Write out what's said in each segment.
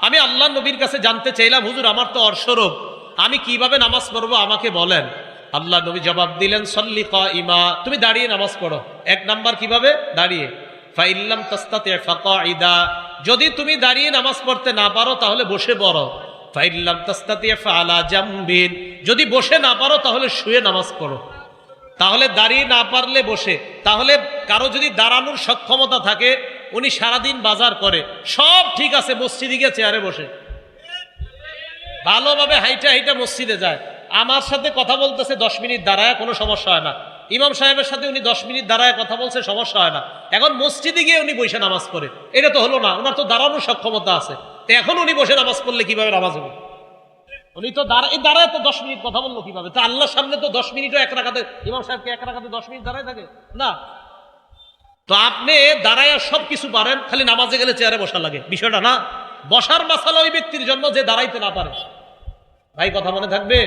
আমি আল্লাহ নবীর কাছে জানতে চাইলাম, হুজুর, আমার তো অর্শরব আমি কীভাবে নামাজ পড়ব, আমাকে বলেন। আল্লাহ নবী জবাব দিলেন, সল্লি ইমা তুমি দাঁড়িয়ে নামাজ পড়ো। এক নাম্বার কীভাবে? দাঁড়িয়ে। ফাইল্লাম তাস্তাতে ফাকাইদা যদি তুমি দাঁড়িয়ে নামাজ পড়তে না পারো, তাহলে বসে পড়ো। ফাইল্লাম তাস্তাতে ফালা জামবিন। যদি বসে না পারো, তাহলে শুয়ে নামাজ পড়ো। তাহলে দাঁড়িয়ে না পারলে বসে। তাহলে কারও যদি দাঁড়ানোর সক্ষমতা থাকে, উনি সারাদিন বাজার করে। সব ঠিক আছে, মসজিদে গিয়ে চেয়ারে বসে। ভালোভাবে হাইটা হাইটা মসজিদে যায়। আমার সাথে কথা বলতেছে, দশ মিনিট দাঁড়ায়, কোনো সমস্যা হয় না। ইমাম সাহেবের সাথে উনি দশ মিনিট দাঁড়ায় কথা বলছে, সমস্যা হয় না। এখন মসজিদে গিয়ে উনি বসে নামাজ পড়ে। এটা তো হলো না, ওনার তো দাঁড়ানোর সক্ষমতা আছে। তো এখন উনি বসে নামাজ পড়লে কীভাবে নামাজ হবে? উনি তো দাঁড়া এই দাঁড়ায় তো দশ মিনিট কথা বলল কীভাবে? তো আল্লাহর সামনে তো দশ মিনিটও এক রাখাতে ইমাম সাহেবকে এক রাখাতে দশ মিনিট দাঁড়ায় থাকে? না। তো আপনি দাঁড়ায় সব কিছু পারেন, খালি নামাজে গেলে চেয়ারে বসা লাগে। বিষয়টা না। বসার মাসালা ওই ব্যক্তির জন্য যে দাঁড়াইতে না পারে। ভাই, কথা মনে থাকবে?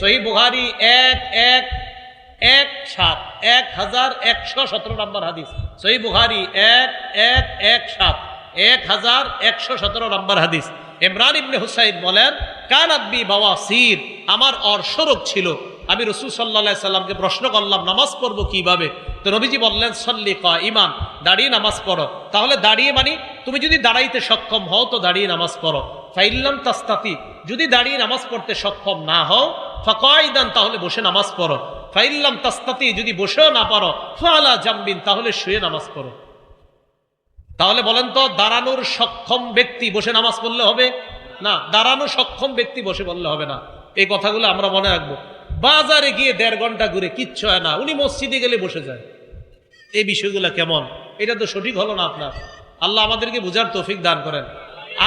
সহি বুহারি এক এক এক, সাত। এক হাজার একশো সতেরো নম্বর হাদিস। সহি বুহারি এক এক এক, সাত। এক হাজার একশো সতেরো নম্বর হাদিস। ইমরান ইবনে হুসাইন বলেন কান আব্বি বাবা সির আমার অর্শরোগ ছিল। আমি রসুল সাল্লা সাল্লামকে প্রশ্ন করলাম, নামাজ পড়ব কীভাবে? তো নবীজি বললেন, সল্লি ক ইমান দাঁড়িয়ে নামাজ পড়ো। তাহলে দাঁড়িয়ে মানি, তুমি যদি দাঁড়াইতে সক্ষম হও, তো দাঁড়িয়ে নামাজ পড়ো। ফাইল্লাম তাস্তাতি, যদি দাঁড়িয়ে নামাজ পড়তে সক্ষম না হও ফাকাইদান তাহলে বসে নামাজ পড়ো। ফাইল্লাম তাস্তাতি, যদি বসেও না পারো, ফালা জাম্বিন, তাহলে শুয়ে নামাজ পড়ো। তাহলে বলেন তো, দাঁড়ানোর সক্ষম ব্যক্তি বসে নামাজ পড়লে হবে? না, দাঁড়ানো সক্ষম ব্যক্তি বসে বললে হবে না। এই কথাগুলো আমরা মনে রাখব। বাজারে গিয়ে দেড় ঘণ্টা ঘুরে কিচ্ছু হয় না, উনি মসজিদে গেলে বসে যায়। এই বিষয়গুলো কেমন? এটা তো সঠিক হলো না আপনার। আল্লাহ আমাদেরকে বুঝার তৌফিক দান করেন।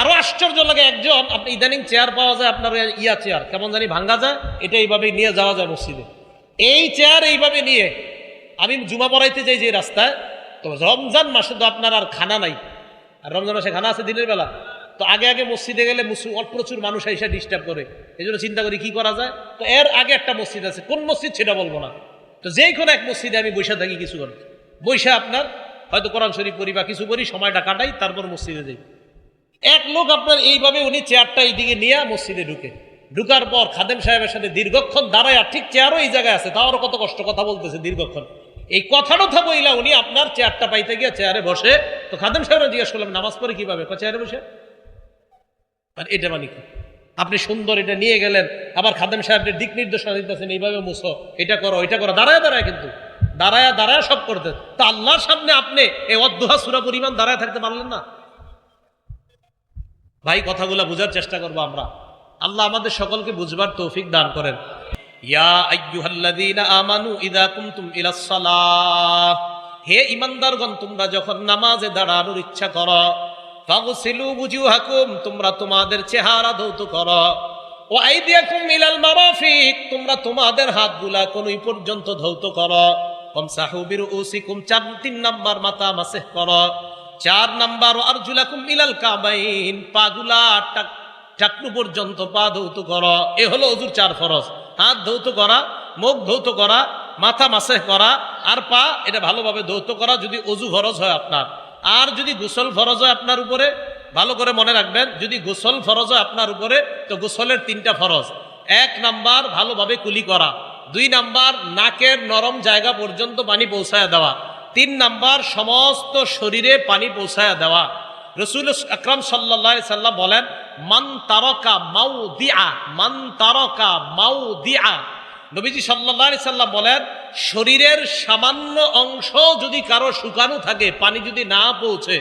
আরও আশ্চর্য লাগে একজন, আপনি ইদানিং চেয়ার পাওয়া যায় আপনার ইয়া চেয়ার, কেমন জানি ভাঙ্গা যায়, এটা এইভাবে নিয়ে যাওয়া যায় মসজিদে। এই চেয়ার এইভাবে নিয়ে, আমি জুমা পড়াইতে যাই যে রাস্তায় তো রমজান মাসে তো আপনার আর খানা নাই। আর রমজান মাসে খানা আছে দিনের বেলা। তো আগে আগে মসজিদে গেলে প্রচুর মানুষ এসে ডিস্টার্ব করে। এই জন্য চিন্তা করি কি করা যায়? তো এর আগে একটা মসজিদ আছে। কোন মসজিদ সেটা বলব না। তো যেই কোনো এক মসজিদে আমি বৈশা থাকি কিছু করে বৈশা আপনার হয়তো কোরআন শরীফ পড়ি বা কিছু করি সময়টা কাটাই, তারপর মসজিদে যাই। এক লোক আপনার এইভাবে উনি চেয়ারটা এইদিকে নিয়ে মসজিদে ঢুকে। ঢুকার পর খাদেম সাহেবের সাথে দীর্ঘক্ষণ দাঁড়ায় আর ঠিক চেয়ারও এই জায়গায় আছে, তাও আরও কত কষ্ট কথা বলতেছে দীর্ঘক্ষণ। এই কথাটা থা বইলা উনি আপনার চেয়ারটা পাইতে গিয়ে চেয়ারে বসে। তো খাদেম সাহেব জিজ্ঞেস করলাম নামাজ পড়ে কীভাবে? চেয়ারে বসে। মানে এটা মানে কি? আপনি সুন্দর এটা নিয়ে গেলেন, আবার খাদেম সাহেবের দিক নির্দেশনা দিতেছেন, এইভাবে মুছো, এটা করো এটা করো। দাঁড়ায় দাঁড়ায় কিন্তু, দাঁড়ায় দাঁড়ায় সব করতে। তা আল্লাহর সামনে আপনি এই অধ্যহা সুরা পরিমাণ দাঁড়ায় থাকতে পারলেন না? ভাই, কথাগুলো বোঝার চেষ্টা করব আমরা। আল্লাহ আমাদের সকলকে বুঝবার তৌফিক দান করেন। ইয়া আইয়ুহাল্লাযীনা আমানু ইযা কুমতুম ইলাস হে ঈমানদারগণ, তোমরা যখন নামাজে দাঁড়ানোর ইচ্ছা করো, ফাগসিলু বুজুহাকুম তোমরা তোমাদের চেহারা ধৌত করো। ও আইদিয়াকুম ইলাল মারাফিক, তোমরা তোমাদের হাতগুলা কোনই পর্যন্ত ধৌত করো। কমসাহু বিরুসিকুম চার তিন নাম্বার মাথা মাসেহ করো। চার নাম্বার আরজুলাকুম ইলাল কাবাইন পাগুলা টাক টাকনু পর্যন্ত পা ধৌত করা। এ হলো অজুর চার ফরজ। হাত ধৌত করা, মুখ ধৌত করা, মাথা মাসে করা, আর পা, এটা ভালোভাবে ধৌত করা যদি অজু ফরজ হয় আপনার। আর যদি গোসল ফরজ হয় আপনার উপরে, ভালো করে মনে রাখবেন, যদি গোসল ফরজ হয় আপনার উপরে, তো গোসলের তিনটা ফরজ। এক নাম্বার, ভালোভাবে কুলি করা। দুই নাম্বার, নাকের নরম জায়গা পর্যন্ত পানি পৌঁছায় দেওয়া। তিন নাম্বার, সমস্ত শরীরে পানি পৌঁছায় দেওয়া। রসুল আকরাম সাল্লাহ সাল্লাম বলেন, মান তারকা মাউ দিয়া মান তারকা মাউ দিয়া নবীজি সাল্লাহ সাল্লাম বলেন, শরীরের সামান্য অংশ যদি কারও শুকানো থাকে, পানি যদি না পৌঁছে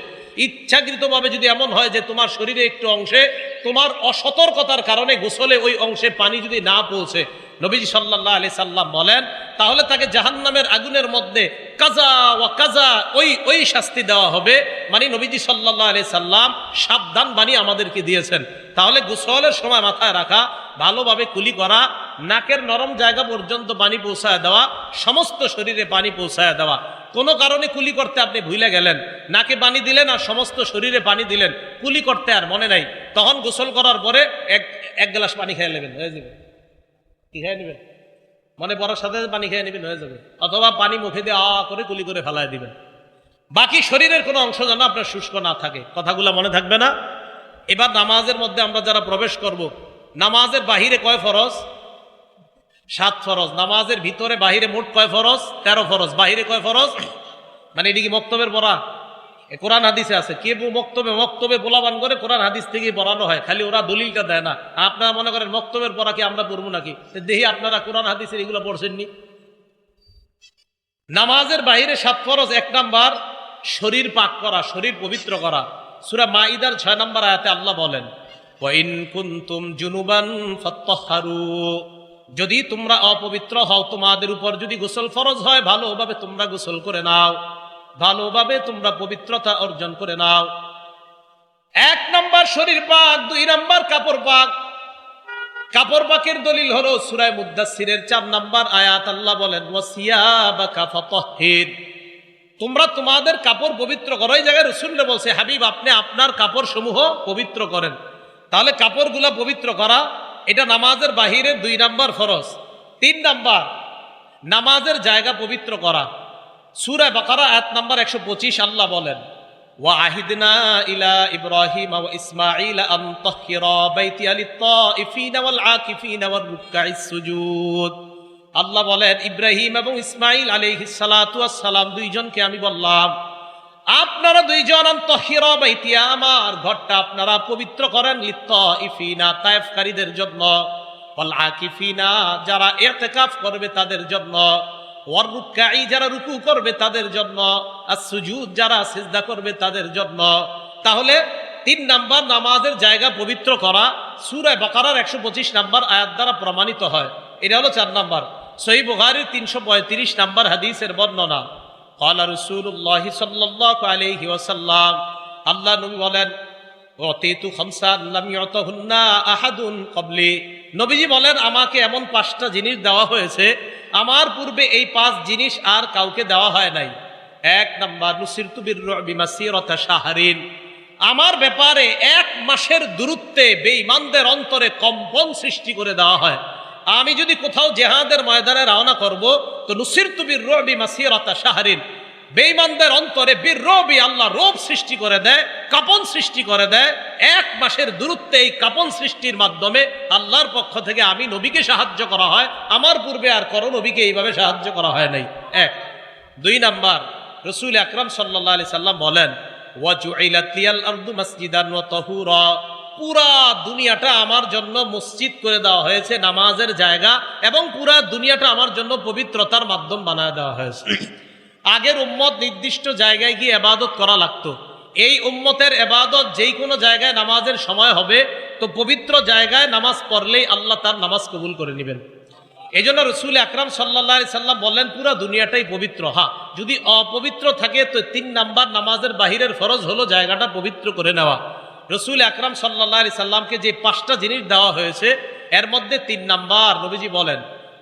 ইচ্ছাকৃতভাবে যদি এমন হয় যে তোমার শরীরে একটু অংশে, তোমার অসতর্কতার কারণে গোসলে ওই অংশে পানি যদি না পৌঁছে, নবীজি সাল্লাহ আলি সাল্লাম বলেন, তাহলে তাকে জাহান্নামের আগুনের মধ্যে কাজা ও কাজা, ওই ওই শাস্তি দেওয়া হবে। মানে নবীজি সাল্লাহ আলি সাল্লাম সাবধান বাণী আমাদেরকে দিয়েছেন। তাহলে গোসলের সময় মাথায় রাখা, ভালোভাবে কুলি করা, নাকের নরম জায়গা পর্যন্ত পানি পৌঁছায় দেওয়া, সমস্ত শরীরে পানি পৌঁছায় দেওয়া। কোনো কারণে কুলি করতে আপনি ভুলে গেলেন। নাকে পানি দিলেন আর সমস্ত শরীরে পানি দিলেন। কুলি করতে আর মনে নাই। তখন গোসল করার পরে এক এক গ্লাস পানি খেয়ে নেবেন, হয়ে যাবে। কি খেয়ে নেবেন? মনে পড়ার সাথে পানি খেয়ে নেবেন, হয়ে যাবে। অথবা পানি মুখে দিয়ে আ করে কুলি করে ফেলায় দিবেন। বাকি শরীরের কোনো অংশ যেন আপনার শুষ্ক না থাকে। কথাগুলো মনে থাকবে না? এবার নামাজের মধ্যে আমরা যারা প্রবেশ করব, নামাজের বাহিরে কয় ফরজ? সাত ফরজ। নামাজের ভিতরে বাহিরে মোট কয় ফরজ? তেরো ফরজ। বাহিরে কয় ফরজ? মানে এটি কি মক্তবের পড়া কোরআন হাদিসে আছে, কে বু মক্তবে মক্তবে পোলাবান করে কোরআন হাদিস থেকে পড়ানো হয়। খালি ওরা দলিলটা দেয় না। আপনারা মনে করেন মক্তবের পড়া কি আমরা পড়ব নাকি? দেখি আপনারা কোরআন হাদিসের এগুলো পড়ছেননি? নামাজের বাহিরে সাত ফরজ, এক নাম্বার শরীর পাক করা, শরীর পবিত্র করা। সুরা মাইদার ছয় নাম্বার আয়াতে আল্লাহ বলেন কুনতুম জুনুবান ফাত্তাহহারু যদি তোমরা অপবিত্র হও, তোমাদের উপর যদি গোসল ফরজ হয়, ভালোভাবে তোমরা গোসল করে নাও। ভালোভাবে তোমরা পবিত্রতা অর্জন করে নাও। এক নম্বর শরীর পাক, দুই নম্বর কাপড় পাক। কাপড় পাকের দলিল হলো সুরায় মুদাসিরের চার নম্বর আয়াত। আল্লাহ বলেন তোমরা তোমাদের কাপড় পবিত্র করো। এই জায়গায় রসুল্লে বলছে, হাবিব, আপনি আপনার কাপড় সমূহ পবিত্র করেন। তাহলে কাপড়গুলা পবিত্র করা এটা নামাজের বাহিরের দুই নাম্বার ফরজ তিন নাম্বার নামাজের জায়গা পবিত্র করা সুরায় বাকারা আয়াত নাম্বার একশো পঁচিশ আল্লাহ বলেন وعهدنا إلى إبراهيم وإسماعيل أن طهر بيتي للطائفين والعاكفين والركع السجود আল্লাহ বলেন ইব্রাহিম এবং ইসমাইল আলাইহিসালাম দুইজনকে আমি বললাম আপনারা দুইজন তহির বাইতিয়া আমার ঘরটা আপনারা পবিত্র করেন লিত্ত ইফিনা তায়েফকারীদের জন্য। ওয়াল আকিফিনা, যারা ইরতেকাফ করবে তাদের জন্য। ওয়ার যারা রুকু করবে তাদের জন্য। আর সুজুদ, যারা সিজদা করবে তাদের জন্য। তাহলে তিন নাম্বার নামাজের জায়গা পবিত্র করা সুরায় বাকারার একশো পঁচিশ নাম্বার আয়াত দ্বারা প্রমাণিত হয়। এটা হলো চার নাম্বার। সহি বুখারির তিনশো পঁয়ত্রিশ নাম্বার হাদিসের বর্ণনা। قال رسول الله صلى الله عليه وسلم আল্লাহ নবী বলেন অতীতু খামসান লাম ইউতাহুন্না আহাদুন ক্বাবলি নবীজি বলেন আমাকে এমন পাঁচটা জিনিস দেওয়া হয়েছে আমার পূর্বে এই পাঁচ জিনিস আর কাউকে দেওয়া হয় নাই এক নাম্বার নুসিরতু বিররুবি মাসিরাতা শাহরিন আমার ব্যাপারে এক মাসের দূরত্বে বেঈমানদের অন্তরে কম্পন সৃষ্টি করে দেওয়া হয় আমি যদি কোথাও জেহাদের ময়দানে রওনা করব, তো নুসির তুবির রবি মাসিরতা শাহরিন। বেঈমানদের অন্তরে বীর রবি আল্লাহ রোব সৃষ্টি করে দেয়, কাপন সৃষ্টি করে দেয়। এক মাসের দূরত্বে এই কাপন সৃষ্টির মাধ্যমে আল্লাহর পক্ষ থেকে আমি নবীকে সাহায্য করা হয়। আমার পূর্বে আর করো নবীকে এইভাবে সাহায্য করা হয় নাই। এক। দুই নাম্বার, রসুল আকরাম সাল্লাহ আলি সাল্লাম বলেন ওয়াজুইলাতিয়াল আরদু মাসজিদান ওয়া তাহুরা। পুরা দুনিয়াটা আমার জন্য মসজিদ করে দেওয়া হয়েছে, নামাজের জায়গা, এবং পুরা দুনিয়াটা আমার জন্য পবিত্রতার মাধ্যম বানায় দেওয়া হয়েছে। আগের উম্মত নির্দিষ্ট জায়গায় গিয়ে এবাদত করা লাগতো। এই উম্মতের এবাদত যেই কোনো জায়গায় নামাজের সময় হবে, তো পবিত্র জায়গায় নামাজ পড়লেই আল্লাহ তার নামাজ কবুল করে নেবেন। এই জন্য রসুল আকরাম সাল্লা সাল্লাম বললেন, পুরা দুনিয়াটাই পবিত্র, হা। যদি অপবিত্র থাকে, তো তিন নাম্বার নামাজের বাহিরের ফরজ হলো জায়গাটা পবিত্র করে নেওয়া। রসুল আকরাম সাল্লা সাল্লামকে যে পাঁচটা জিনিস দেওয়া হয়েছে, এর মধ্যে তিন নাম্বার নবীজি বলেন,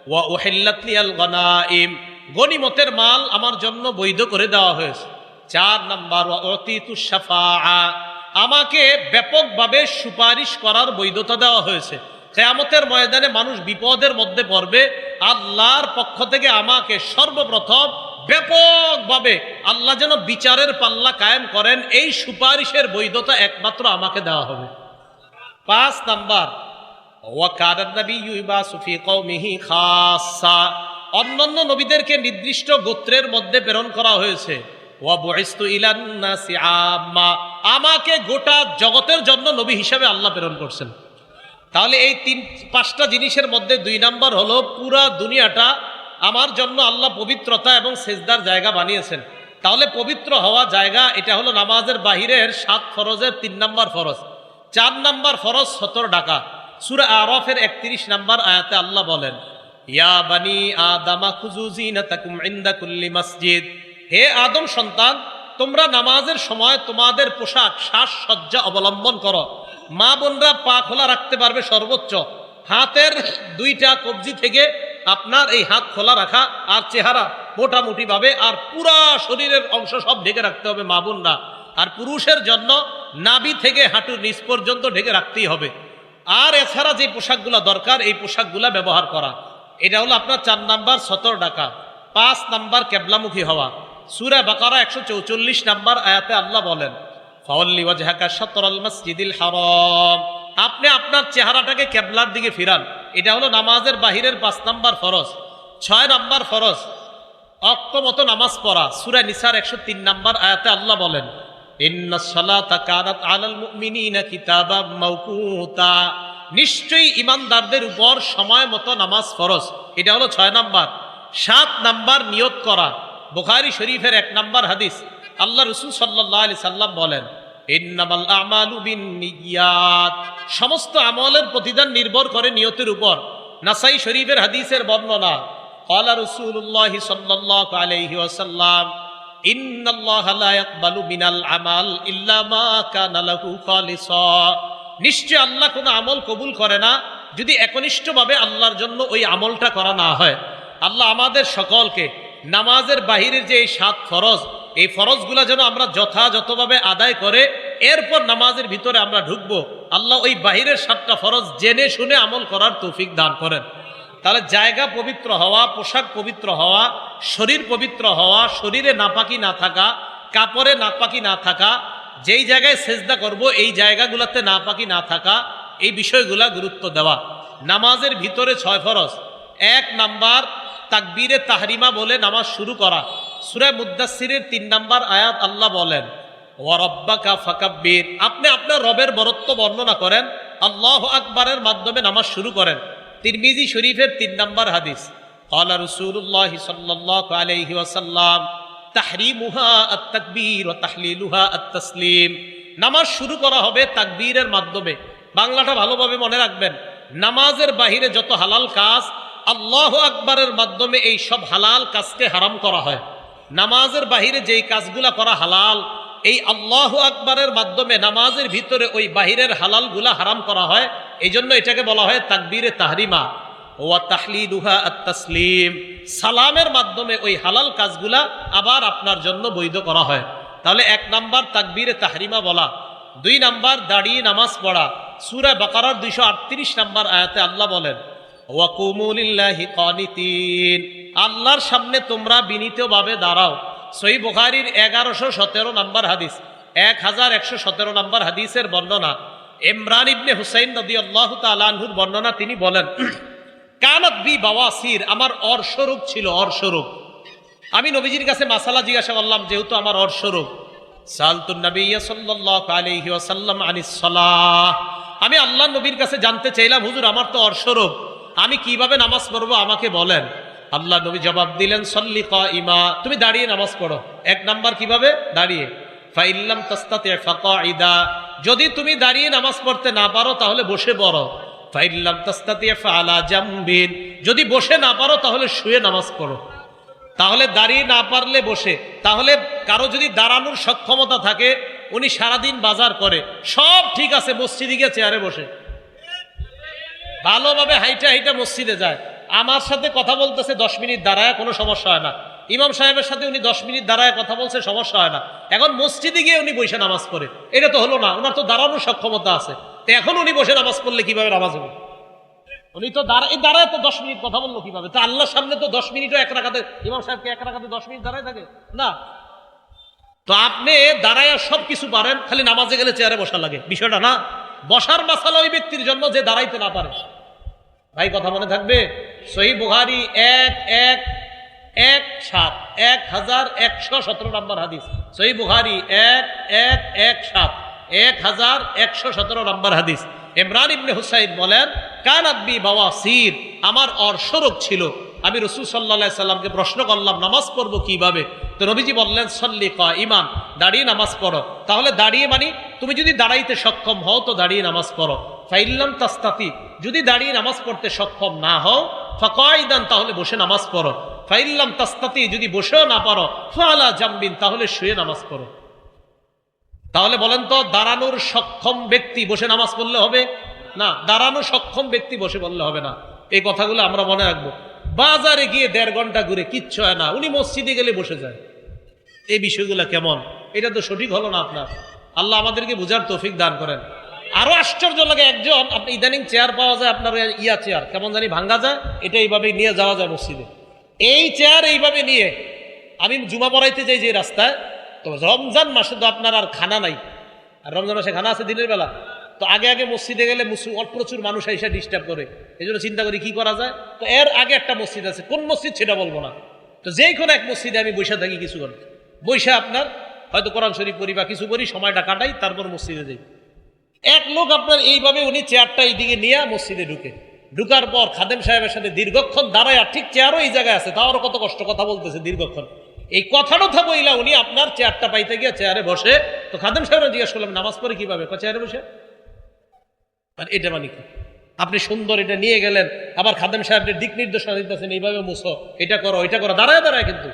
ওয়া ওহেল্লাতলিয়াল গনাইম গনিমতের মাল আমার জন্য বৈধ করে দেওয়া হয়েছে। চার নাম্বার, ওয়া অতিতু শাফাআ আমাকে ব্যাপকভাবে সুপারিশ করার বৈধতা দেওয়া হয়েছে। কেয়ামতের ময়দানে মানুষ বিপদের মধ্যে পড়বে, আল্লাহর পক্ষ থেকে আমাকে সর্বপ্রথম ব্যাপকভাবে আল্লাহ যেন বিচারের পাল্লা কায়েম করেন, এই সুপারিশের বৈধতা একমাত্র আমাকে দেওয়া হবে। পাঁচ নাম্বার অন্যান্য নবীদেরকে নির্দিষ্ট গোত্রের মধ্যে প্রেরণ করা হয়েছে। আমাকে গোটা জগতের জন্য নবী হিসাবে আল্লাহ প্রেরণ করছেন। তাহলে এই তিন, পাঁচটা জিনিসের মধ্যে দুই নাম্বার হলো, পুরা দুনিয়াটা আমার জন্য আল্লাহ পবিত্রতা এবং সেজদার জায়গা বানিয়েছেন। তাহলে পবিত্র হওয়া জায়গা, এটা হলো নামাজের বাহিরের সাত ফরজের তিন নাম্বার ফরজ। চার নাম্বার ফরজ সতর ডাকা। সুরা আরফের একত্রিশ নম্বর আয়াতে আল্লাহ বলেন, ইয়া বানি আদামা খুজুজি কুল্লি মসজিদ। হে আদম সন্তান, তোমরা নামাজের সময় তোমাদের পোশাক সাজসজ্জা অবলম্বন করো। মা বোনরা পা খোলা রাখতে পারবে সর্বোচ্চ। হাতের দুইটা কবজি থেকে আপনার এই হাত খোলা রাখা আর চেহারা মোটামুটি ভাবে আর পুরা শরীরের অংশ সব ঢেকে রাখতে হবে মা বোনরা। আর পুরুষের জন্য নাবি থেকে হাঁটুর নিচ পর্যন্ত ঢেকে রাখতেই হবে। আর এছাড়া যে পোশাকগুলো দরকার, এই পোশাকগুলা ব্যবহার করা। এটা হলো আপনার চার নাম্বার সতর ডাকা, পাঁচ নাম্বার কেবলামুখী হওয়া। সুরা বাকারা একশো চৌচল্লিশ নাম্বার আয়াতে আল্লাহ বলেন, ফাওয়াল্লি ওয়াজহাকা শাতরাল মাসজিদিল হারাম। আপনি আপনার চেহারাটাকে কেবলার দিকে ফিরান। এটা হলো নামাজের বাহিরের পাঁচ নাম্বার ফরজ, ছয় নাম্বার ফরজ। অক্ত মতো নামাজ পড়া। সুরা নিসার একশো তিন নাম্বার আয়াতে আল্লাহ বলেন নিশ্চয়ই ইমানদারদের উপর সময় মতো নামাজ ফরজ। এটা হলো ছয় নাম্বার। সাত নাম্বার নিয়ত করা। বোখারি শরীফের এক নাম্বার হাদিস। আল্লাহ রসুল সাল্লাহ আলি সাল্লাম বলেন সমস্ত আমলের প্রতিদান নির্ভর করে নিয়তের উপর। নাসাই শরীফের হাদিসের বর্ণনা কলা রসুল্লাহ সাল্লাহ আলহি আসাল্লাম নিশ্চয় আল্লাহ কোনো আমল কবুল করে না যদি একনিষ্ঠভাবে আল্লাহর জন্য ওই আমলটা করা না হয়। আল্লাহ আমাদের সকলকে নামাজের বাহিরের যে এই সাত ফরজ এই ফরজগুলা যেন আমরা যথাযথভাবে আদায় করে, এরপর নামাজের ভিতরে আমরা ঢুকবো। আল্লাহ ওই বাহিরের সাতটা ফরজ জেনে শুনে আমল করার তৌফিক দান করেন। তাহলে জায়গা পবিত্র হওয়া, পোশাক পবিত্র হওয়া, শরীর পবিত্র হওয়া, শরীরে নাপাকি না থাকা, কাপড়ে নাপাকি না থাকা, যেই জায়গায় সেজদা করব, এই জায়গাগুলোতে নাপাকি না থাকা, এই বিষয়গুলা গুরুত্ব দেওয়া। নামাজের ভিতরে ছয় ফরজ। এক নাম্বার, তাকবীরে তাহরিমা বলে নামাজ শুরু করা। সুরায় মুদাসিরের তিন নম্বর আয়াত আল্লাহ বলেন ওয়ারব্বাকা ফাকাব্বির। আপনি আপনার রবের বরত্ব বর্ণনা করেন, আল্লাহ আকবরের মাধ্যমে নামাজ শুরু করেন। তিরমিজি শরীফের তিন নম্বর হাদিস আল্লাহ রসুল্লাহ সাল্লাহ আলহি ওয়াসাল্লাম, তাহরিমুহা নামাজ শুরু করা হবে তাকবীরের মাধ্যমে। বাংলাটা ভালোভাবে মনে রাখবেন, নামাজের বাহিরে যত হালাল কাজ, আল্লাহ আকবরের মাধ্যমে এই সব হালাল কাজকে হারাম করা হয়। নামাজের বাহিরে যেই কাজগুলা করা হালাল, এই আল্লাহ আকবরের মাধ্যমে নামাজের ভিতরে ওই বাহিরের হালালগুলা হারাম করা হয় এই জন্য এটাকে বলা হয় তাকবীরে তাহরিমা। ওয়া তাহলিলুহা আত-তাসলিম। সালামের মাধ্যমে ওই হালাল কাজগুলা আবার আপনার জন্য বৈধ করা হয়। তাহলে এক নাম্বার তাকবীরে তাহরিমা বলা, দুই নাম্বার দাঁড়িয়ে নামাজ পড়া। সূরা বাকারার দুইশো আটত্রিশ নাম্বার আয়াতে আল্লাহ বলেন ওয়াকুমুলিল্লাহি কানিতিন। আল্লাহর সামনে তোমরা বিনীতভাবে দাঁড়াও। সই বুখারির এগারোশো সতেরো নম্বর হাদিস, এক হাজার একশো সতেরো নম্বর হাদিসের বর্ণনা। ইমরান ইবনে হুসাইন নদী আল্লাহ তালাহুর বর্ণনা তিনি বলেন, কানত বি বাওয়াসির, আমার অর্শরূপ ছিল অর্শরূপ। আমি নবীজির কাছে মাসালা জিজ্ঞাসা করলাম, যেহেতু আমার অর্শরূপ। আলাইহি ওয়াসাল্লাম আমি আল্লাহ নবীর কাছে জানতে চাইলাম, হুজুর, আমার তো অর্শরূপ। আমি কীভাবে নামাজ পড়ব, আমাকে বলেন। আল্লাহ নবী জবাব দিলেন, সল্লি ক ইমা তুমি দাঁড়িয়ে নামাজ পড়ো। এক নাম্বার কীভাবে? দাঁড়িয়ে। ফাইল্লাম তাস্তাতে ফাকাইদা যদি তুমি দাঁড়িয়ে নামাজ পড়তে না পারো, তাহলে বসে পড়ো। ফাইল্লাম তাস্তাতে ফালা জামবিন। যদি বসে না পারো, তাহলে শুয়ে নামাজ পড়ো। তাহলে দাঁড়িয়ে না পারলে বসে। তাহলে কারও যদি দাঁড়ানোর সক্ষমতা থাকে, উনি সারাদিন বাজার করে। সব ঠিক আছে, মসজিদে গিয়ে চেয়ারে বসে। ভালোভাবে হাইটা হাইটা মসজিদে যায়। আমার সাথে কথা বলতেছে দশ মিনিট দাঁড়ায়, কোনো সমস্যা হয় না। ইমাম সাহেবের সাথে উনি দশ মিনিট দাঁড়ায় কথা বলছে, সমস্যা হয় না। এখন মসজিদে গিয়ে উনি বসে নামাজ পড়ে। এটা তো হলো না, ওনার তো দাঁড়ানোর সক্ষমতা আছে। তো এখন উনি বসে নামাজ পড়লে কীভাবে নামাজ হবে? উনি তো দাঁড়ায় দাঁড়ায় তো দশ মিনিট কথা বলল কীভাবে? তো আল্লাহর সামনে তো দশ মিনিটও এক রাখাতে ইমাম সাহেবকে এক রাখাতে দশ মিনিট দাঁড়ায় থাকে? না। তো আপনি দাঁড়ায় সব কিছু পারেন, খালি নামাজে গেলে চেয়ারে বসা লাগে। বিষয়টা না। বসার মাসালা ওই ব্যক্তির জন্য যে দাঁড়াইতে না পারে। ভাই, কথা মনে থাকবে? সহি বুহারি এক এক এক, সাত, এক হাজার একশো সতেরো নম্বর হাদিস। সহি বুহারি এক এক এক, সাত, এক হাজার একশো সতেরো নম্বর হাদিস। ইমরান ইবনে হুসাইন বলেন কান আব্বি বাবা সির আমার অর্শরোগ ছিল। আমি রসুল সাল্লা সাল্লামকে প্রশ্ন করলাম, নামাজ পড়ব কীভাবে? তো নবীজি বললেন, সল্লি ক ইমান দাঁড়িয়ে নামাজ পড়ো। তাহলে দাঁড়িয়ে মানে তুমি যদি দাঁড়াইতে সক্ষম হও, তো দাঁড়িয়ে নামাজ পড়ো। ফাইল্লাম তাস্তাতি যদি দাঁড়িয়ে নামাজ পড়তে সক্ষম না হও, ফাকাইদান, তাহলে বসে নামাজ পড়ো। ফাইল্লাম তাস্তাতি, যদি বসেও না পারো, ফালা জাম্বিন, তাহলে শুয়ে নামাজ পড়ো। তাহলে বলেন তো, দাঁড়ানোর সক্ষম ব্যক্তি বসে নামাজ পড়লে হবে? না, দাঁড়ানো সক্ষম ব্যক্তি বসে বললে হবে না। এই কথাগুলো আমরা মনে রাখব। বাজারে গিয়ে দেড় ঘণ্টা ঘুরে কিচ্ছু হয় না, উনি মসজিদে গেলে বসে যায়। এই বিষয়গুলো কেমন? এটা তো সঠিক হলো না আপনার। আল্লাহ আমাদেরকে বুঝার তৌফিক দান করেন। আরও আশ্চর্য লাগে একজন, আপনি ইদানিং চেয়ার পাওয়া যায়, আপনার ইয়া চেয়ার কেমন জানি ভাঙ্গা যায়, এটা এইভাবে নিয়ে যাওয়া যায় মসজিদে। এই চেয়ার এইভাবে নিয়ে, আমি জুমা পড়াইতে যাই যে রাস্তায়, তো রমজান মাসে তো আপনার আর খানা নাই। আর রমজান মাসে খানা আছে দিনের বেলা। তো আগে আগে মসজিদে গেলে প্রচুর মানুষ এসে ডিস্টার্ব করে। এই জন্য চিন্তা করি কি করা যায়? তো এর আগে একটা মসজিদ আছে, কোন মসজিদ সেটা বলব না। তো যেই কোনো এক মসজিদে আমি বৈশা থাকি কিছুক্ষণ। বৈশা আপনার, হয়তো কোরআন শরীফ পড়ি বা কিছু করি সময়টা কাটাই, তারপর মসজিদে যাই। এক লোক আপনার এইভাবে উনি চেয়ারটা এইদিকে নিয়ে মসজিদে ঢুকে। ঢুকার পর খাদেম সাহেবের সাথে দীর্ঘক্ষণ দাঁড়ায় ঠিক চেয়ারও এই জায়গায় আছে, তাও কত কষ্ট কথা বলতেছে দীর্ঘক্ষণ। এই কথা কথা বইলা উনি আপনার চেয়ারটা পাইতে গিয়ে চেয়ারে বসে। তো খাদেম সাহেব জিজ্ঞেস করলাম নামাজ পড়ে কীভাবে চেয়ারে বসে। আর এটা মানে কি? আপনি সুন্দর এটা নিয়ে গেলেন। আবার খাদেম সাহেবের দিক নির্দেশনা দিতেছেন, এইভাবে মুসো এটা করো এটা করো। দাঁড়ায় দাঁড়ায় কিন্তু।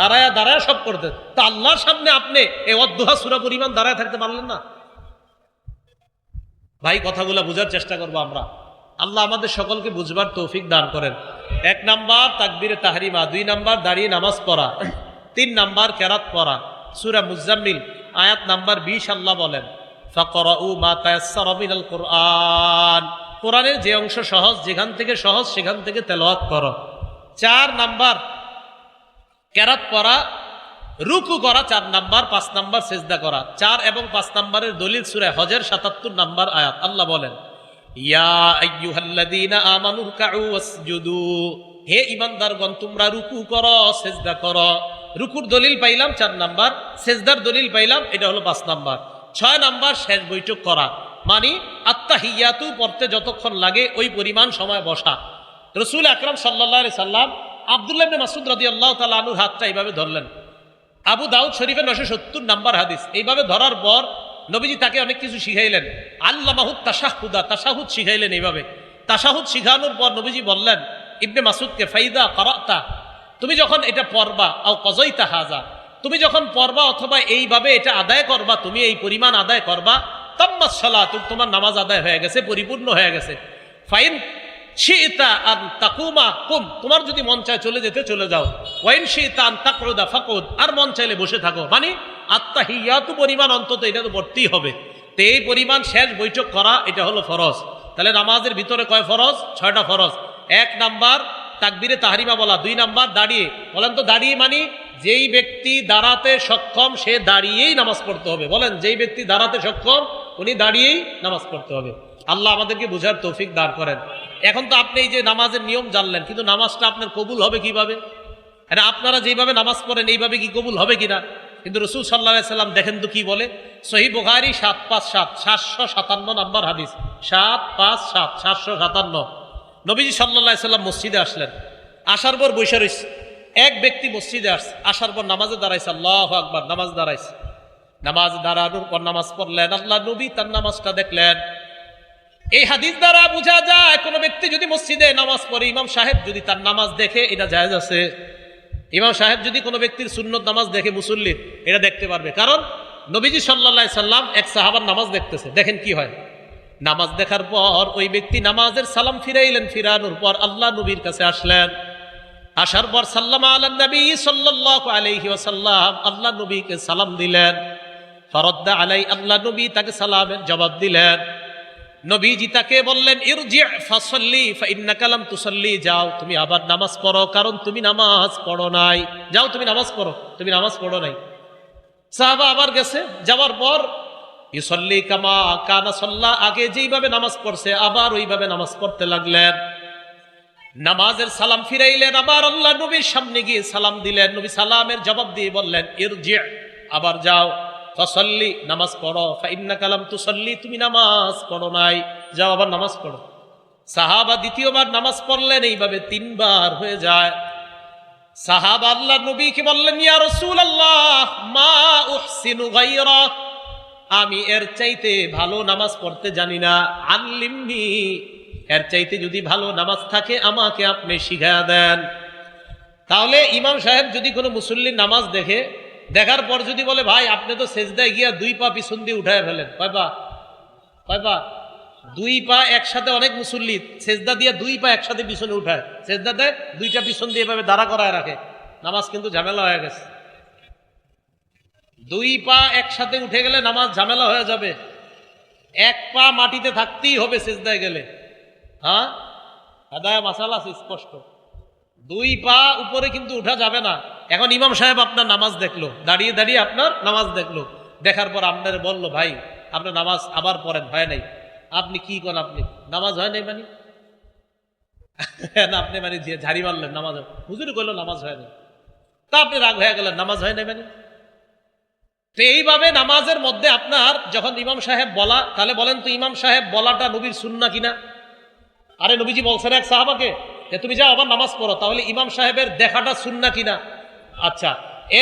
দাঁড়ায় দাঁড়ায় সব করতেন। তা আল্লাহর সামনে আপনি এই অদ্দুহা সুরা পরিমাণ দাঁড়ায় থাকতে পারলেন না? ভাই, কথাগুলো বোঝার চেষ্টা করব আমরা। আল্লাহ আমাদের সকলকে বুঝবার তৌফিক দান করেন। এক নাম্বার, তাকবিরে তাহারিমা। দুই নাম্বার, দাঁড়িয়ে নামাজ পড়া। তিন নাম্বার, কেরাত পড়া। সুরা মুজাম্মিল, আয়াত নাম্বার বিশ আল্লাহ বলেন কোরআন। কোরআনের যে অংশ সহজ, যেখান থেকে সহজ, সেখান থেকে তেলাওয়াত করো। চার নাম্বার, কেরাত পড়া। রুকু করা, চার নাম্বার, পাঁচ নাম্বার সেজদা করা। চার এবং পাঁচ নাম্বারের দলিল সুরে হজের সাতাত্তর নাম্বার আয়াত। আল্লাহ বলেন হে ঈমানদারগণ, তোমরা রুকু করো, সেজদা করো। রুকুর দলিল পাইলাম, চার নাম্বার। সেজদার দলিল পাইলাম, এটা হলো পাঁচ নাম্বার। ছয় নাম্বার, শেষ বৈঠক করা। মানে আত্মাহিয়াতু পড়তে যতক্ষণ লাগে, ওই পরিমাণ সময় বসা। রসুল আকরাম সাল্লাহ সাল্লাম আবদুল্লাহ মাসুদ রাদিয়াল্লাহু তাআলা আনুর হাতটা এইভাবে ধরলেন। আবু দাউদ শরীফের নশো সত্তর নাম্বার হাদিস। এইভাবে ধরার পর নবীজি তাকে অনেক কিছু শিখাইলেন। আল্লাহ মাহুদ তাসাহুদা তাসাহুদ শিখাইলেন এইভাবে। তাসাহুদ শিখানোর পর নবীজি বললেন, ইবনে মাসুদকে ফাইদা করাতা, তুমি যখন এটা পড়বা, আও কজইতা হাজা তুমি যখন পড়বা অথবা এইভাবে এটা আদায় করবা, তুমি এই পরিমাণ আদায় করবা, তাম্মাস সালা তোমার নামাজ আদায় হয়ে গেছে, পরিপূর্ণ হয়ে গেছে। ফাইন তোমার যদি মন চায় চলে যেতে, চলে যাও। আর মন চাইলে বসে থাকো। মানে আত্মাহিয়াতু পরিমাণ অন্তত এটা তো পড়তেই হবে। তো এই পরিমাণ শেষ বৈঠক করা, এটা হলো ফরজ। তাহলে নামাজের ভিতরে কয় ফরজ? ছয়টা ফরজ। এক নাম্বার তাকবিরে তাহারিমা বলা। দুই নাম্বার দাঁড়িয়ে। বলেন তো দাঁড়িয়ে মানে যেই ব্যক্তি দাঁড়াতে সক্ষম, সে দাঁড়িয়েই নামাজ পড়তে হবে। বলেন, যেই ব্যক্তি দাঁড়াতে সক্ষম, উনি দাঁড়িয়েই নামাজ পড়তে হবে। আল্লাহ আমাদেরকে বোঝার তৌফিক দাঁড় করেন। এখন তো আপনি এই যে নামাজের নিয়ম জানলেন, কিন্তু নামাজটা আপনার কবুল হবে কীভাবে? এটা আপনারা যেভাবে নামাজ পড়েন, এইভাবে কি কবুল হবে কিনা? কিন্তু রসুল সাল্লাহ সাল্লাম দেখেন তো কি বলে? সহি বোখারি সাত পাঁচ সাত, সাতশো সাতান্ন নাম্বার হাদিস। সাত পাঁচ সাত, সাতশো সাতান্ন। নবীজি সাল্লাহ সাল্লাম মসজিদে আসলেন। আসার পর বৈশা রয়েছে এক ব্যক্তি মসজিদে আসছে। আসার পর নামাজে দাঁড়াইছে, আল্লাহ আকবার, নামাজ দাঁড়াইছে। নামাজ দাঁড়ানোর পর নামাজ পড়লেন। আল্লাহ নবী তার নামাজটা দেখলেন। এই হাদিস দ্বারা বোঝা যায়, কোনো ব্যক্তি যদি মসজিদে নামাজ পড়ে, ইমাম সাহেব যদি তার নামাজ দেখে, এটা জায়েজ আছে। ইমাম সাহেব যদি কোনো ব্যক্তির সুন্নত নামাজ দেখে মুসল্লির এটা দেখতে পারবে। কারণ নবীজি সাল্লা সাল্লাম এক সাহাবার নামাজ দেখতেছে। দেখেন কি হয়? নামাজ দেখার পর ওই ব্যক্তি নামাজের সালাম ফিরাইলেন, ফিরানোর পর আল্লাহ নবীর কাছে আসলেন। আসার পর সাল্লাম আল্লাহ নবী সাল্লাহ আল্লাহ নবীকে সালাম দিলেন। ফরদ্দা আলাই, আল্লাহ নবী তাকে সালামের জবাব দিলেন। নবীজি তাকে বললেন, ইরজি ফাসল্লি ফাইন্নাকালাম তুসল্লি, যাও, তুমি আবার নামাজ পড়ো, কারণ তুমি নামাজ পড়ো নাই। যাও, তুমি নামাজ পড়ো, তুমি নামাজ পড়ো নাই। সাহাবা আবার গেছে, যাওয়ার পর ইসল্লি কামা কানা সল্লা আগে যেইভাবে নামাজ পড়ছে, আবার ওইভাবে নামাজ পড়তে লাগলেন। নামাজের সালাম ফিরাইলেন, আবার আল্লাহ নবীর সামনে গিয়ে সালাম দিলেন, নবী সালামের জবাব দিয়ে বললেন, ইরজি, আবার যাও। ফসল্লি, নামাজ পড়ো। ফাইন্না কালাম তুসল্লি, তুমি নামাজ পড়ো নাই। যাও আবার নামাজ পড়ো। সাহাবা দ্বিতীয়বার নামাজ পড়লেন, এইভাবে তিনবার হয়ে যায়। সাহাবা আল্লাহ নবীকে বললেন, ইয়া রসুল আল্লাহ মা উহসিনু গাইরা আমি এর চাইতে ভালো নামাজ পড়তে জানি না। আল্লিমনি, এর চাইতে যদি ভালো নামাজ থাকে, আমাকে আপনি শিখা দেন। তাহলে ইমাম সাহেব যদি কোনো মুসল্লির নামাজ দেখে দেখার পর যদি বলে, ভাই, আপনি তো সেজদায় গিয়া দুই পা পিছন দিয়ে উঠায় ফেলেন। কয় পা? দুই পা একসাথে অনেক মুসল্লি, সেজদা দিয়ে দুই পা একসাথে পিছনে উঠায়। সেজদা দেয়, দুইটা পিছন দিয়ে এভাবে দাঁড়া করায় রাখে। নামাজ কিন্তু ঝামেলা হয়ে গেছে। দুই পা একসাথে উঠে গেলে নামাজ ঝামেলা হয়ে যাবে। এক পা মাটিতে থাকতেই হবে সেজদায় গেলে। হ্যাঁ? আদায় মাসালা আছে, স্পষ্ট। দুই পা উপরে কিন্তু উঠা যাবে না। এখন ইমাম সাহেব আপনার নামাজ দেখল। দাঁড়িয়ে দাঁড়িয়ে আপনার নামাজ দেখল। দেখার পর আপনার বলল, ভাই, আপনার নামাজ আবার পড়েন, হয় নাই। আপনি কি করেন আপনি? নামাজ হয় নাই মানে? আপনি মানে ঝাড়ি মারলেন নামাজ। হুজুর কইলো, নামাজ হয় নাই। তা আপনি রাগ হয়ে গেলেন, নামাজ হয় নাই মানে? তো এইভাবে নামাজের মধ্যে আপনার যখন ইমাম সাহেব বলা, তাহলে বলেন তো ইমাম সাহেব বলাটা নবীর সুন্না কিনা? আরে নবীজি বলছেন এক সাহাবাকে তুমি যাও আবার নামাজ পড়ো, তাহলে ইমাম সাহেবের দেখাটা সুন্না কিনা? আচ্ছা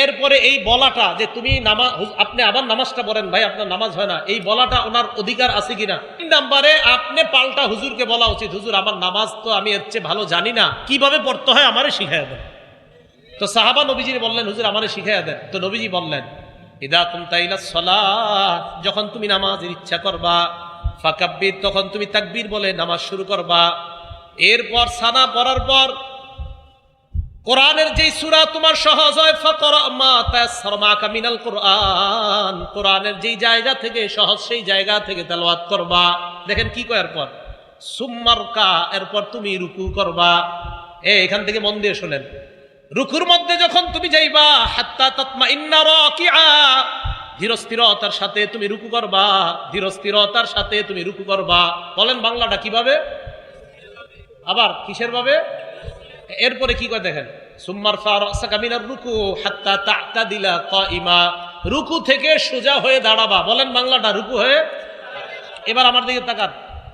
এরপরে এই বলাটা যে তুমি নামাজ আপনি আবার নামাজটা পড়েন, ভাই, আপনার নামাজ হয় না, এই বলাটা ওনার অধিকার আছে কিনা? তিন নাম্বারে, আপনি পাল্টা হুজুরকে বলা উচিত, হুজুর, আমার নামাজ তো আমি এর চেয়ে ভালো জানি না, কীভাবে পড়তে হয় আমারে শিখাই দেন? তো সাহাবা নবীজি বললেন, হুজুর, আমারে শিখাই দেন। তো নবীজি বললেন, ইদা তুম তাইলা সলা যখন তুমি নামাজের ইচ্ছা করবা, ফাকাব্বির, তখন তুমি তাকবীর বলে নামাজ শুরু করবা। এরপর সানা পড়ার পর কোরআনের যেই সূরা তোমার সহজ হয় মিনাল কোরআন। কোরআনের যেই জায়গা থেকে, সহজ সেই জায়গা থেকে তেলাওয়াত করবা। দেখেন কি কয় এরপর? সুম্মারকা এরপর তুমি রুকু করবা। এ, এখান থেকে মন দিয়ে শোনেন। রুকুর মধ্যে যখন তুমি যাইবা, হাত্তা তাতমা ইন্না রাকিআ। ধীরস্থিরতার সাথে তুমি রুকু করবা, ধীরস্থিরতার সাথে তুমি রুকু করবা। বলেন বাংলাটা কীভাবে? আবার কিসের ভাবে এরপরে কি করে দেখেন? সুম্মার ফারাসাকামিনার রুকু হাত্তা তা'তাদিলা কাইমা। রুকু থেকে সোজা হয়ে দাঁড়াবা। বলেন বাংলাটা রুকু হয়ে। এবার আমার দিকে তাকান।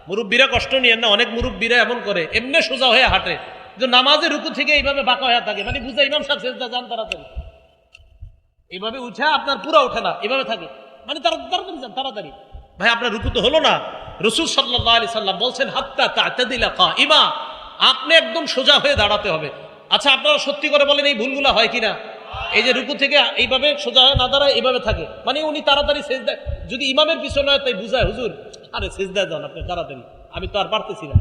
মুরব্বীরা কষ্ট নিয়েন না, অনেক মুরব্বীরা এমন করে। এমনি সোজা হয়ে হাঁটে। যে নামাজে রুকু থেকে এইভাবে বাঁকা হয়ে থাকে। মানে বুঝা ইমাম সাহেব সেজদা যান তাড়াতাড়ি। এইভাবে উঠে আপনার পুরো ওঠে না এভাবে থাকে। মানে তারা তাড়াতাড়ি যান, তাড়াতাড়ি। ভাই, আপনার রুকু তো হলো না। রসুল সাল্লাহ আলি সাল্লাম বলছেন, হাত্তা তা'তাদিলা কাইমা। আপনি একদম সোজা হয়ে দাঁড়াতে হবে। আচ্ছা আপনারা সত্যি করে বলেন এই ভুলগুলো হয় কিনা? এই যে রুকু থেকে এইভাবে সোজা হয়ে না দাঁড়ায় এইভাবে থাকে। মানে উনি তাড়াতাড়ি সেজদা, যদি ইমামের পিছনে হয় তাই বুঝায়, হুজুর, আরে সেজদা যান আপনি তাড়াতাড়ি আমি তো আর পারতেছি না।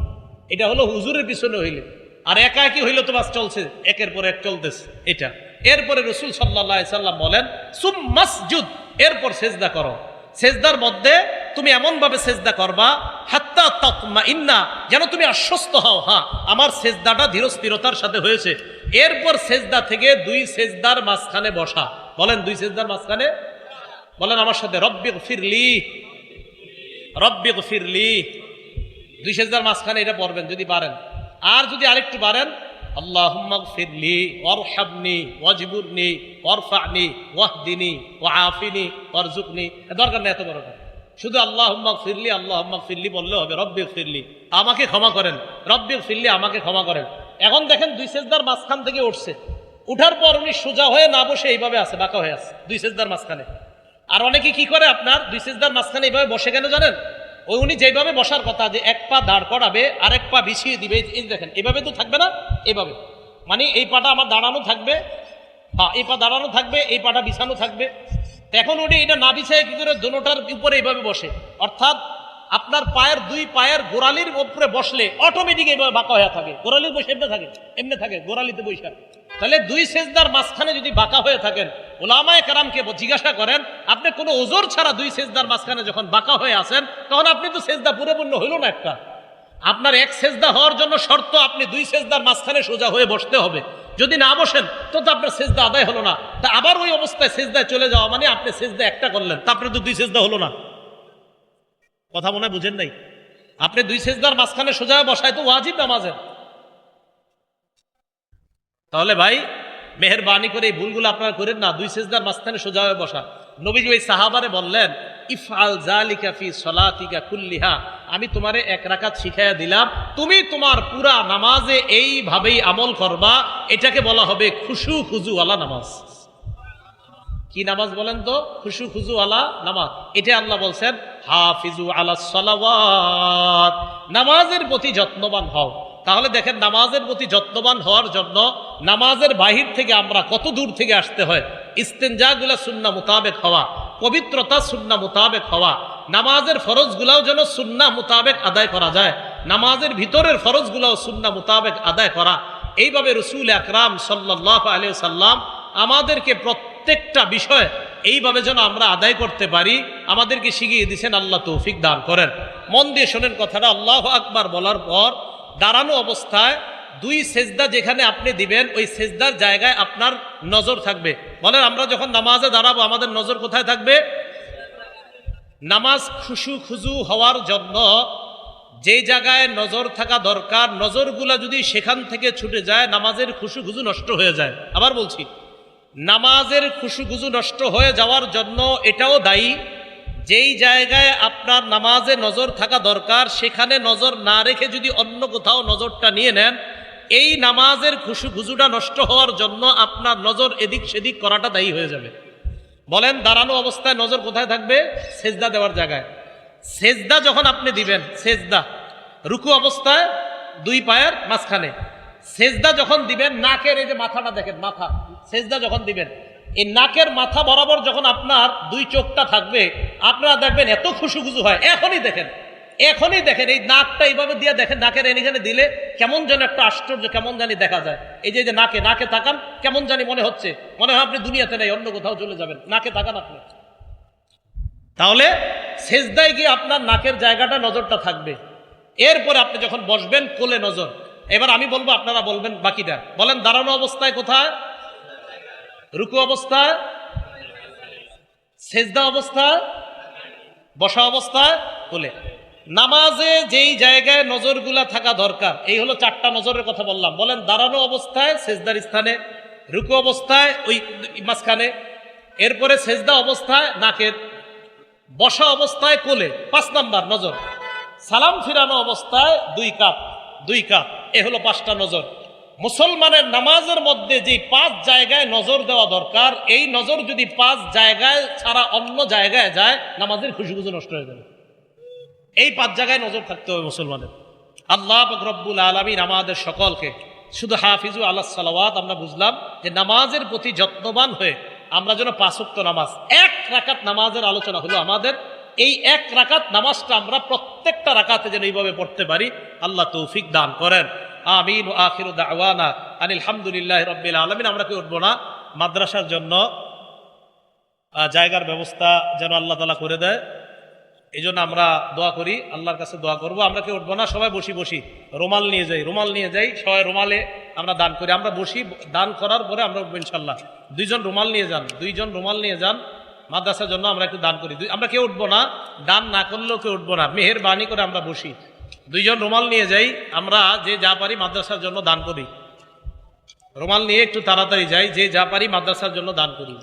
এটা হলো হুজুরের পিছনে হইলে। আর একা একই হইলে তো বাস চলছে, একের পর এক চলতেছে এটা। এরপরে রসুল সাল্লাহ সাল্লাম বলেন সুম মাসজুদ এরপর সেজদা করো। সেজদার মধ্যে তুমি এমন ভাবে সেজদা করবা, হাত্তা তাকমা ইন্না যেন তুমি আশ্বস্ত হও হ্যাঁ আমার সেজদাটা ধীরস্থিরতার সাথে হয়েছে। এরপর সেজদা থেকে দুই সেজদার মাঝখানে বসা। বলেন দুই সেজদার মাঝখানে? বলেন আমার সাথে রব্বিক ফিরলি রব্বিক ফিরলি। দুই সেজদার মাঝখানে এটা পড়বেন যদি পারেন। আর যদি আরেকটু পারেন, আল্লাহুম্মা ফিরলি ওয়ারহামনি, ওয়াজিবুরনি, ওয়ারফানি, ওয়াহদিনি ওয়াআফিনি ওয়ারজুকনি দরকার নেই, এত বড়টা শুধু আল্লাহুম্মা ফিরলি আল্লাহুম্মা ফিরলি বললে হবে রব্বিক ফিরলি আমাকে ক্ষমা করেন রব্বিক ফিরলি আমাকে ক্ষমা করেন। এখন দেখেন দুই সেজদার মাঝখান থেকে উঠছে। উঠার পর উনি সোজা হয়ে না বসে এইভাবে আছে, বাঁকা হয়ে আছে, দুই সেজদার মাঝখানে। আর অনেকে কি করে আপনার, দুই সেজদার মাঝখানে এইভাবে বসে কেন জানেন? ওই উনি যেভাবে বসার কথা যে এক পা দাঁড় করাবে আর এক পা বিছিয়ে দিবে, এই দেখেন এভাবে তো থাকবে না? এভাবে মানে এই পাটা আমার দাঁড়ানো থাকবে হ্যাঁ এই পা দাঁড়ানো থাকবে, এই পাটা বিছানো থাকবে। এখন উনি এটা না বিছায় কি করে দোনোটার উপরে এইভাবে বসে? অর্থাৎ আপনার পায়ের দুই পায়ের গোড়ালির উপরে বসলে অটোমেটিক এইভাবে বাঁকা হয়ে থাকে। গোড়ালির বসে এমনি থাকে এমনি থাকে, গোড়ালিতে বৈশা তাহলে দুই সেজদার মাঝখানে যদি বাঁকা হয়ে থাকেন, ওলামায় কারামকে জিজ্ঞাসা করেন, আপনি কোনো ওজোর ছাড়া দুই সেজদার মাঝখানে যখন বাঁকা হয়ে আসেন তখন আপনি তো সেজদা পুরোপূর্ণ হইল না একটা। আপনার এক সেজদা হওয়ার জন্য শর্ত, আপনি দুই সেজদার মাঝখানে সোজা হয়ে বসতে হবে। যদি না বসেন, তো তো আপনার সেজদা আদায় হলো না। তা আবার ওই অবস্থায় সেজদায় চলে যাওয়া মানে আপনি সেজদা একটা করলেন, তারপরে তো দুই সেজদা হলো না। কথা মনে বুঝেন নাই? আপনি দুই সেজদার মাঝখানে সোজা বসায় তো ওয়াজিব নামাজের। তাহলে ভাই, মেহরবানি করে এই ভুলগুলো আপনারা করেন না, দুই সেজদার মাঝখানে সোজা হয়ে বসা। নবীজি ওই সাহাবারে বললেন, ইফআল জালিকা ফি সলাতিকা কুল্লিহা। আমি তোমারে এক রাকাত শিখাইয়া দিলাম, তুমি তোমার পুরা নামাজে এইভাবেই আমল করবা, এটাকে বলা হবে খুশু খুজু আলা নামাজ। কি নামাজ বলেন তো? খুশু খুজু আলা নামাজ। এটা আল্লাহ বলছেন, হাফিজু আলা সালাওয়াত। নামাজের প্রতি যত্নবান হও। তাহলে দেখেন, নামাজের প্রতি যত্নবান হওয়ার জন্য নামাজের বাহির থেকে আমরা কত দূর থেকে আসতে হয়? ইস্তেঞ্জাগুলা সুন্না মোতাবেক হওয়া, পবিত্রতা সুন্না মোতাবেক হওয়া, নামাজের ফরজগুলাও যেন সুন্না মোতাবেক আদায় করা যায়, নামাজের ভিতরের ফরজগুলাও সুন্না মোতাবেক আদায় করা। এইভাবে রসুল আকরাম সাল্লাহ আলিয়া সাল্লাম আমাদেরকে প্রত্যেকটা বিষয় এইভাবে যেন আমরা আদায় করতে পারি, আমাদেরকে শিখিয়ে দিয়েছেন আল্লাহ তৌফিক দান করেন। মন দিয়ে শোনেন কথাটা, আল্লাহ আকবার বলার পর দাঁড়ানো অবস্থায় দুই সেজদা যেখানে আপনি দিবেন, ওই সেজদার জায়গায় আপনার নজর থাকবে। বলেন আমরা যখন নামাজে দাঁড়াবো, আমাদের নজর কোথায় থাকবে? নামাজ খুশু খুজু হওয়ার জন্য যে জায়গায় নজর থাকা দরকার, নজরগুলা যদি সেখান থেকে ছুটে যায়, নামাজের খুশু খুজু নষ্ট হয়ে যায়। আবার বলছি, নামাজের খুশু খুজু নষ্ট হয়ে যাওয়ার জন্য এটাও দায়ী, যেই জায়গায় আপনার নামাজে নজর থাকা দরকার, সেখানে নজর না রেখে যদি অন্য কোথাও নজরটা নিয়ে নেন এই নামাজের খুশু খুজুটা নষ্ট হওয়ার জন্য আপনার নজর এদিক সেদিক করাটা দায়ী হয়ে যাবে। বলেন, দাঁড়ানো অবস্থায় নজর কোথায় থাকবে? সেজদা দেওয়ার জায়গায়। সেজদা যখন আপনি দিবেন, সেজদা, রুকু অবস্থায় দুই পায়ের মাঝখানে। সেজদা যখন দিবেন, নাকের এই যে মাথাটা দেখেন, মাথা, সেজদা যখন দিবেন, এই নাকের মাথা বরাবর যখন আপনার দুই চোখটা থাকবে, আপনারা দেখবেন এত খুশু খুশু হয়। এখনই দেখেন। এখনই দেখেন, এই নাকটা এইভাবে দিয়ে দেখেন, নাকের এখানে দিলে কেমন যেন একটা আশ্চর্য, কেমন জানি দেখা যায়। এই যে যে নাকে নাকে তাকান কেমন জানি মনে হচ্ছে। মনে হয় আপনি দুনিয়াতে নেই, অন্য কোথাও চলে যাবেন। নাকে তাকান আপনি। তাহলে সেজদায় গিয়ে আপনার নাকের জায়গাটা, নজরটা থাকবে। এরপরে আপনি যখন বসবেন, কোলে নজর। এবার আমি বলব, আপনারা বলবেন বাকিটা। বলেন, দাঁড়ানো অবস্থায় কোথায়? রুকু অবস্থায়? সেজদা অবস্থা বসা অবস্থায়? কোলে। নামাজে যেই জায়গায় নজরগুলা থাকা দরকার, এই হলো চারটা নজরের কথা বললাম। বলেন, দাঁড়ানো অবস্থায়, সেজদার স্থানে, রুকু অবস্থায়, ওই মাঝখানে, এরপরে সেজদা অবস্থায়, নাকের বসা অবস্থায়, কোলে, পাঁচ নাম্বার নজর। সালাম ফিরানো অবস্থায়, দুই কাপ দুই কাপ, এ হলো পাঁচটা নজর। মুসলমানের নামাজের মধ্যে যে পাঁচ জায়গায় নজর দেওয়া দরকার, এই নজর যদি পাঁচ জায়গায় ছাড়া অন্য জায়গায় যায়, নামাজের খুশি খুশি নষ্ট হয়ে যাবে। এই পাঁচ জায়গায় নজর থাকতে হবে মুসলমানের। আল্লাহ রব্বুল আলমিন আমাদের সকলকে শুধু হাফিজু আল্লাহ সালাওয়াত আমরা বুঝলাম যে নামাজের প্রতি যত্নবান হয়ে আমরা যেন পাঁচক্ত নামাজ, এক রাকাত নামাজের আলোচনা হলো আমাদের। এই এক রাকাত নামাজটা আমরা প্রত্যেকটা রাকাতে যেন এইভাবে পড়তে পারি, আল্লাহ তৌফিক দান করেন। আমিন ও আখির দাওয়ানা আনিল হামদুলিল্লাহ রব্বিল আলমিন। আমরা কি উঠবো না? মাদ্রাসার জন্য জায়গার ব্যবস্থা যেন আল্লাহ তালা করে দেয়। এই জন্য আমরা দোয়া করি, আল্লাহর কাছে দোয়া করব। আমরা কেউ উঠবো না? সবাই বসি বসি। রুমাল নিয়ে যাই, রুমাল নিয়ে যাই, সবাই রুমালে আমরা দান করি। আমরা বসি, দান করার পরে আমরা উঠবো ইনশাল্লাহ। দুইজন রুমাল নিয়ে যান, দুইজন রুমাল নিয়ে যান, মাদ্রাসার জন্য আমরা একটু দান করি। আমরা কেউ উঠবো না, দান না করলেও কেউ উঠবো না। মেহেরবানি করে আমরা বসি। দুইজন রুমাল নিয়ে যাই, আমরা যে যা পারি মাদ্রাসার জন্য দান করি। রুমাল নিয়ে একটু তাড়াতাড়ি যাই, যে যা পারি মাদ্রাসার জন্য দান করি।